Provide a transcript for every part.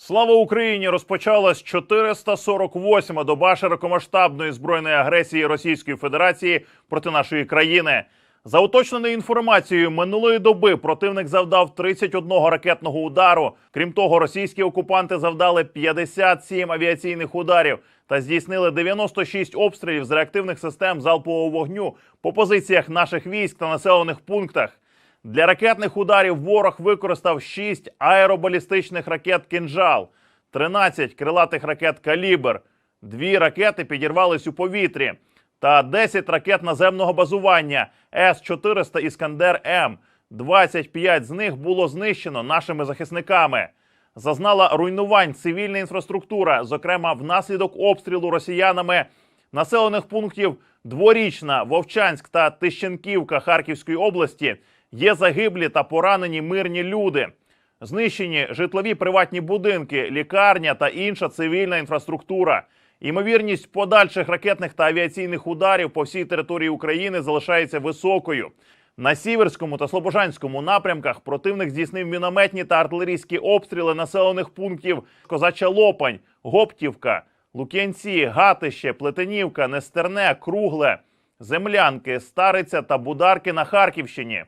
Слава Україні! Розпочалась 448-ма доба широкомасштабної збройної агресії Російської Федерації проти нашої країни. За уточненою інформацією, минулої доби противник завдав 31 ракетного удару. Крім того, російські окупанти завдали 57 авіаційних ударів та здійснили 96 обстрілів з реактивних систем залпового вогню по позиціях наших військ та населених пунктах. Для ракетних ударів ворог використав 6 аеробалістичних ракет «Кинжал», 13 крилатих ракет «Калібр», дві ракети підірвались у повітрі та 10 ракет наземного базування С-400 «Іскандер-М». 25 з них було знищено нашими захисниками. Зазнала руйнувань цивільна інфраструктура, зокрема внаслідок обстрілу росіянами населених пунктів Дворічна, Вовчанськ та Тищенківка Харківської області є загиблі та поранені мирні люди. Знищені житлові приватні будинки, лікарня та інша цивільна інфраструктура. Ймовірність подальших ракетних та авіаційних ударів по всій території України залишається високою. На сіверському та слобожанському напрямках противник здійснив мінометні та артилерійські обстріли населених пунктів Козача Лопань, Гоптівка, Лук'янці, Гатище, Плетенівка, Нестерне, Кругле, Землянки, Стариця та Бударки на Харківщині.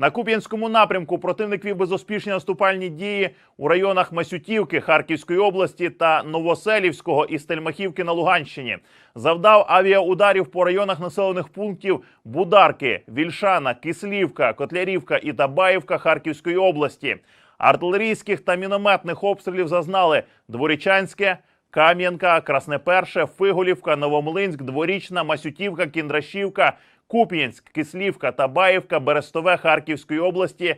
На Куп'янському напрямку противник вів безуспішні наступальні дії у районах Масютівки Харківської області та Новоселівського і Стельмахівки на Луганщині. Завдав авіаударів по районах населених пунктів Бударки, Вільшана, Кислівка, Котлярівка і Табаївка Харківської області. Артилерійських та мінометних обстрілів зазнали Дворічанське, Кам'янка, Краснеперше, Фиголівка, Новомлинськ, Дворічна, Масютівка, Кіндрашівка, Куп'янськ, Кислівка, Табаївка, Берестове Харківської області